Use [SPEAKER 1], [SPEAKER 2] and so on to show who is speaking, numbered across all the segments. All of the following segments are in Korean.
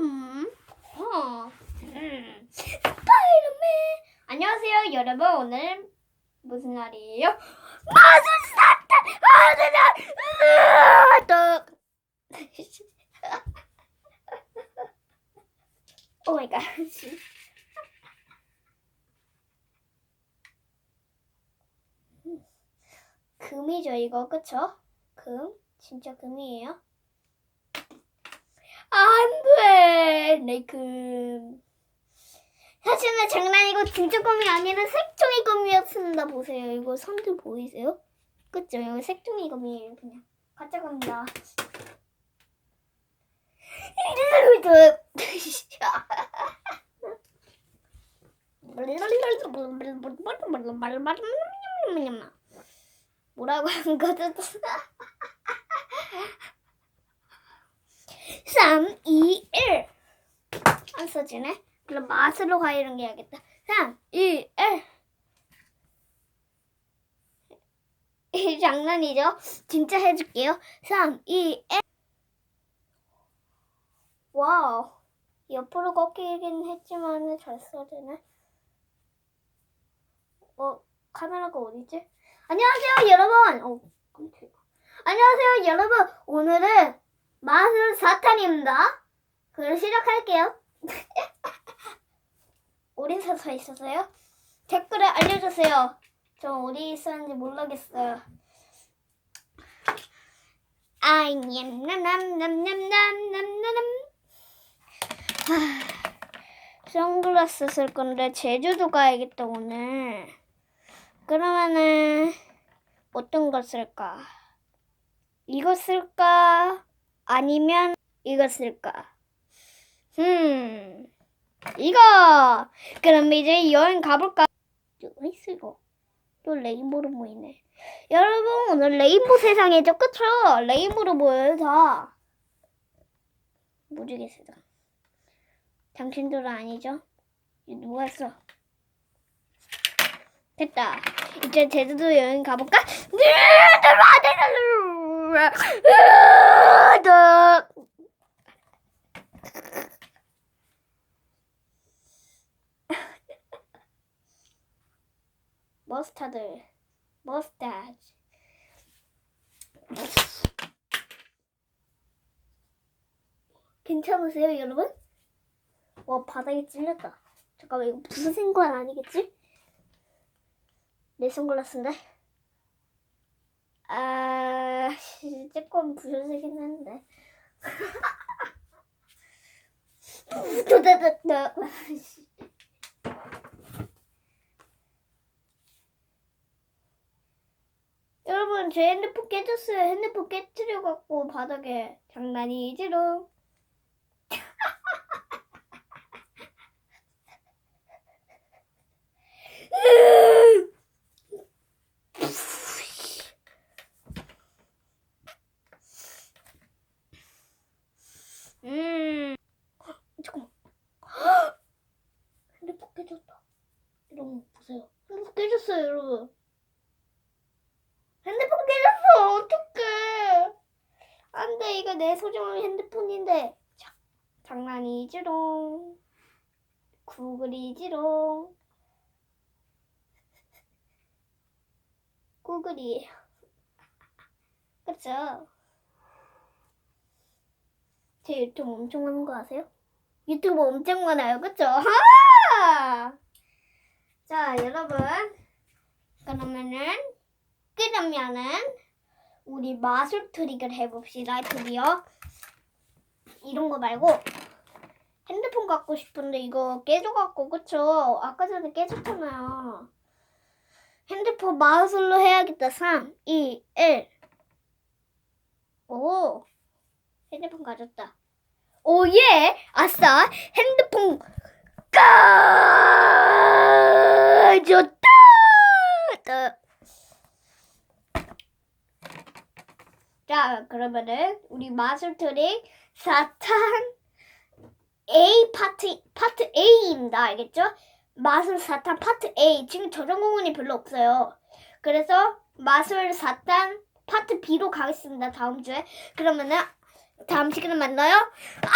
[SPEAKER 1] 음. 어. 음. 스파이더맨. 안녕하세요, 여러분. 오늘 무슨 날이에요? 마술 사탄 마술사. 또. 오 마이 갓. 금이죠, 이거 그쵸? 금? 진짜 금이에요? 안 돼! 내 금. 사실은 장난이고 진짜 금이 아니라 색종이 금이었습니다. 보세요. 이거 선들 보이세요? 그쵸? 이거 색종이 금이에요. 그냥. 가짜 금이다. 뭐라고 하는 거죠? 3, 2, 1. 안 써지네. 그럼 맛으로 과일은 해야겠다. 3, 2, 1. 이 장난이죠? 진짜 해줄게요. 3, 2, 1. 와우. 옆으로 꺾이긴 했지만 잘 써지네. 어, 카메라가 어디지? 안녕하세요, 여러분. 어. 안녕하세요, 여러분. 오늘은 마술 사탄입니다. 그럼 시작할게요. 어디서 서 있었어요? 댓글에 알려주세요. 저 어디 있었는지 모르겠어요. 아이 냠냠냠냠냠냠냠 선글라스 쓸 건데 제주도 가야겠다 오늘. 그러면은 어떤 거 쓸까? 이거 쓸까? 아니면 이거 쓸까? 음, 이거. 그럼 이제 여행 가볼까? 뭐 있어 이거? 또 레인보로 보이네. 여러분 오늘 레인보 세상이죠, 그쵸? 레인보로 보여요 다. 모르겠어요. 당신들은 아니죠? 누가 했어? 됐다. 이제 제주도 여행 가볼까? 머스타드, 머스타드. 괜찮으세요, 여러분? 와, 바닥에 찔렸다. 잠깐만, 이거 부서진 건 아니겠지? 내 선글라스인데? 아, 조금 부서지긴 했는데. 도다다 여러분, 제 핸드폰 깨졌어요. 핸드폰 깨뜨려갖고 바닥에 장난이지롱. 음. 잠깐만. 핸드폰 깨졌다. 여러분 보세요. 핸드폰 깨졌어요, 여러분. 핸드폰 깨졌어. 어떡해. 안 돼. 이거 내 소중한 핸드폰인데. 자, 장난이지롱. 구글이지롱. 구글이에요. 그쵸? 제 유튜브 엄청 많은 거 아세요? 유튜브 엄청 많아요. 그쵸? 하! 자, 여러분. 그러면은, 그러면은, 우리 마술 트릭을 해봅시다. 드디어. 이런 거 말고, 핸드폰 갖고 싶은데 이거 깨져갖고, 그쵸? 아까 전에 깨졌잖아요. 핸드폰 마술로 해야겠다. 3, 2, 1. 오. 핸드폰 가졌다. 오 예! 아싸! 핸드폰 가졌다! 자, 그러면은 우리 마술 트릭 사탄 A 파트 파트 A입니다. 알겠죠? 마술 사탄 파트 A. 지금 저장 공간이 별로 없어요. 그래서 마술 사탄 파트 B로 가겠습니다. 다음 주에. 그러면은 다음 시간에 만나요.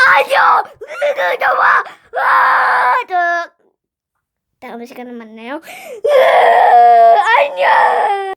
[SPEAKER 1] 안녕. 으, 너와 아, 저 다음 시간에 만나요. 으, 안녕.